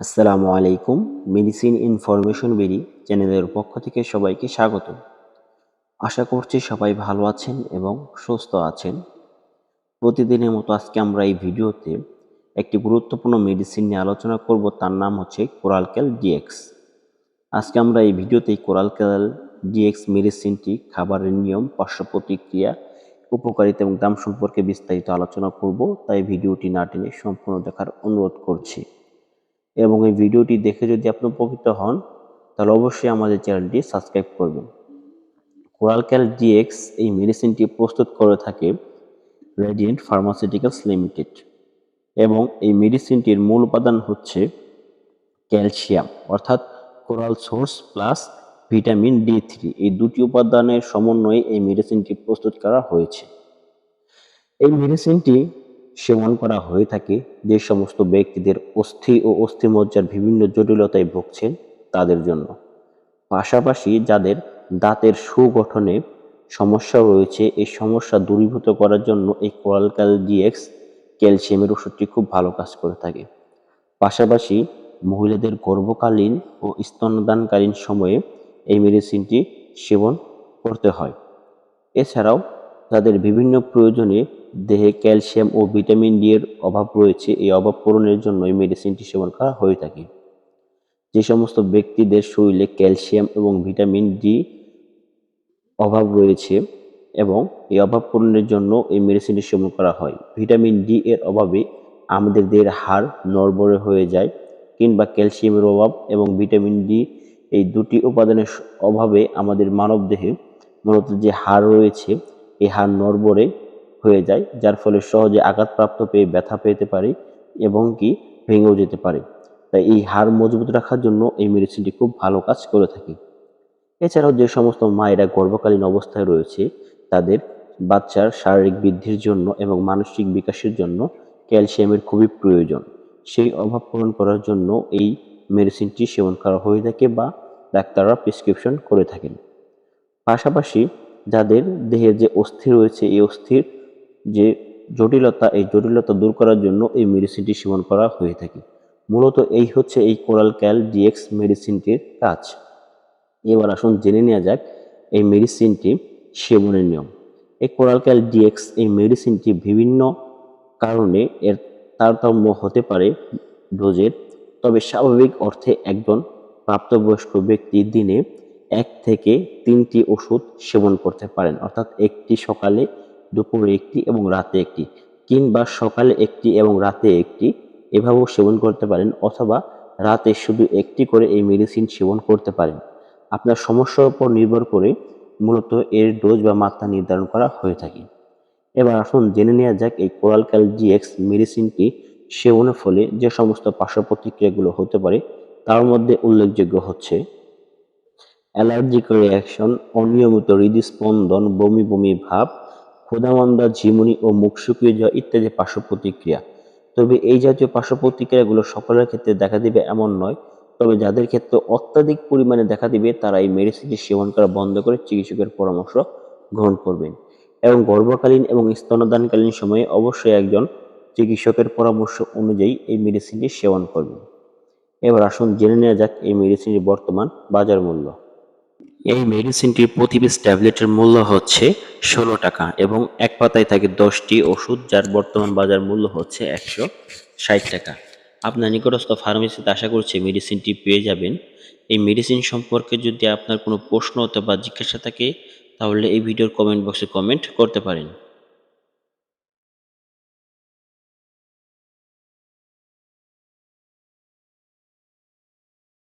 আসসালামু আলাইকুম medicine information বেরি চ্যানেলের পক্ষ থেকে সবাইকে স্বাগত। আশা করছি সবাই ভালো আছেন এবং সুস্থ আছেন। প্রতিদিনের মতো আজকে আমরা এই ভিডিওতে একটি গুরুত্বপূর্ণ মেডিসিন নিয়ে আলোচনা করব, তার নাম হচ্ছে কোরালক্যাল ডিএক্স আজকে আমরা এই ভিডিওতে কোরালক্যাল ডিএক্স মেডিসিনটি খাবারের নিয়ম, পার্শ্ব প্রতিক্রিয়া, উপকারিতা এবং দাম সম্পর্কে বিস্তারিত আলোচনা করব, তাই ভিডিওটি না টেনে সম্পূর্ণ দেখার অনুরোধ করছি। এবং এই ভিডিওটি দেখে যদি আপনি উপকৃত হন, তাহলে অবশ্যই আমাদের চ্যানেলটি সাবস্ক্রাইব করবেন। কোরালক্যাল ডিএক্স এই মেডিসিনটি প্রস্তুত করে থাকে রেডিয়েন্ট ফার্মাসিউটিক্যালস লিমিটেড এবং এই মেডিসিনটির মূল উপাদান হচ্ছে ক্যালসিয়াম, অর্থাৎ coral source plus vitamin D three. এই দুটি উপাদানের সমন্বয়ে এই মেডিসিনটি প্রস্তুত করা হয়েছে। এই মেডিসিনটি সেবন করা হয়ে থাকে যে সমস্ত ব্যক্তিদের অস্থি ও অস্থিমজ্জার বিভিন্ন জটিলতায় ভুগছেন তাদের জন্য। পাশাপাশি যাদের দাঁতের সুগঠনে সমস্যা রয়েছে, এই সমস্যা দূরীভূত করার জন্য এই কোরালকাল ডিএক্স ক্যালসিয়ামের ওষুধটি খুব ভালো কাজ করে থাকে। পাশাপাশি মহিলাদের গর্ভকালীন ও স্তনদানকালীন সময়ে এই মেডিসিনটি সেবন করতে হয়। এছাড়াও তাদের বিভিন্ন প্রয়োজনে দেহে ক্যালসিয়াম ও ভিটামিন ডি এর অভাব রয়েছে, এই অভাব পূরণের জন্য এই মেডিসিনটি সেবন করা হয়ে থাকে। যে সমস্ত ব্যক্তিদের শরীরে ক্যালসিয়াম এবং ভিটামিন ডি অভাব রয়েছে এবং এই অভাব পূরণের জন্য এই মেডিসিনটি সেবন করা হয়। ভিটামিন ডি এর অভাবে আমাদের দেহের হাড় নড়বড়ে হয়ে যায় কিংবা ক্যালসিয়ামের অভাব এবং ভিটামিন ডি এই দুটি উপাদানের অভাবে আমাদের মানব দেহে মূলত যে হাড় রয়েছে, এই হাড় নড়বড়ে হয়ে যায়, যার ফলে সহজে আঘাতপ্রাপ্ত পেয়ে ব্যথা পেতে পারে এবং কি ভেঙেও যেতে পারে। তাই এই হাড় মজবুত রাখার জন্য এই মেডিসিনটি খুব ভালো কাজ করে থাকে। এছাড়াও যে সমস্ত মায়েরা গর্ভকালীন অবস্থায় রয়েছে, তাদের বাচ্চার শারীরিক বৃদ্ধির জন্য এবং মানসিক বিকাশের জন্য ক্যালসিয়ামের খুবই প্রয়োজন। সেই অভাব পূরণ করার জন্য এই মেডিসিনটি সেবন করা হয়ে থাকে বা ডাক্তাররা প্রেসক্রিপশন করে থাকেন। পাশাপাশি যাদের দেহের যে অস্থি রয়েছে, এই অস্থির যে জটিলতা, এই জটিলতা দূর করার জন্য এই মেডিসিনটি সেবন করা হয়ে থাকে। মূলত এই হচ্ছে এই কোরাল ক্যাল ডিএক্স মেডিসিনটির কাজ। এবার আসুন জেনে নেওয়া যাক এই মেডিসিনটি সেবনের নিয়ম। এই কোরাল ক্যাল ডিএক্স এই মেডিসিনটি বিভিন্ন কারণে এর তারতম্য হতে পারে ডোজের, তবে স্বাভাবিক অর্থে একজন প্রাপ্তবয়স্ক ব্যক্তি দিনে এক থেকে তিনটি ওষুধ সেবন করতে পারেন। অর্থাৎ একটি সকালে দুপুরে একটি এবং রাতে একটি, কিংবা সকালে একটি এবং রাতে একটি, এভাবেও সেবন করতে পারেন, অথবা রাতে শুধু একটি করে এই মেডিসিন সেবন করতে পারেন। আপনার সমস্যার উপর নির্ভর করে মূলত এর ডোজ বা মাত্রা নির্ধারণ করা হয়ে থাকে। এবার আসুন জেনে নেওয়া যাক এই কোরালক্যাল জিএক্স মেডিসিনটি সেবনের ফলে যে সমস্ত পার্শ্ব প্রতিক্রিয়াগুলো হতে পারে, তার মধ্যে উল্লেখযোগ্য হচ্ছে অ্যালার্জিক রিয়াকশন অনিয়মিত হৃদস্পন্দন, বমি বমি ভাব ক্ষুধামন্দা ঝিমুনি ও মুখ শুকিয়ে যাওয়া ইত্যাদি পার্শ্ব প্রতিক্রিয়া তবে এই জাতীয় পার্শ্ব প্রতিক্রিয়াগুলো সকলের ক্ষেত্রে দেখা দিবে এমন নয়, তবে যাদের ক্ষেত্রে অত্যাধিক পরিমাণে দেখা দিবে তারা এই মেডিসিনটি সেবন করা বন্ধ করে চিকিৎসকের পরামর্শ গ্রহণ করবেন। এবং গর্ভকালীন এবং স্তনদানকালীন সময়ে অবশ্যই একজন চিকিৎসকের পরামর্শ অনুযায়ী এই মেডিসিনটি সেবন করবেন। এবার আসুন জেনে নেওয়া যাক এই মেডিসিনের বর্তমান বাজার মূল্য। এই মেডিসিনটির প্রতি পিস ট্যাবলেটের মূল্য হচ্ছে ষোলো টাকা এবং এক পাতায় থাকে দশটি ওষুধ, যার বর্তমান বাজার মূল্য হচ্ছে একশো ষাট টাকা। আপনার নিকটস্থ ফার্মেসিতে আশা করছি মেডিসিনটি পেয়ে যাবেন। এই মেডিসিন সম্পর্কে যদি আপনার কোনো প্রশ্ন অথবা জিজ্ঞাসা থাকে, তাহলে এই ভিডিওর কমেন্ট বক্সে কমেন্ট করতে পারেন।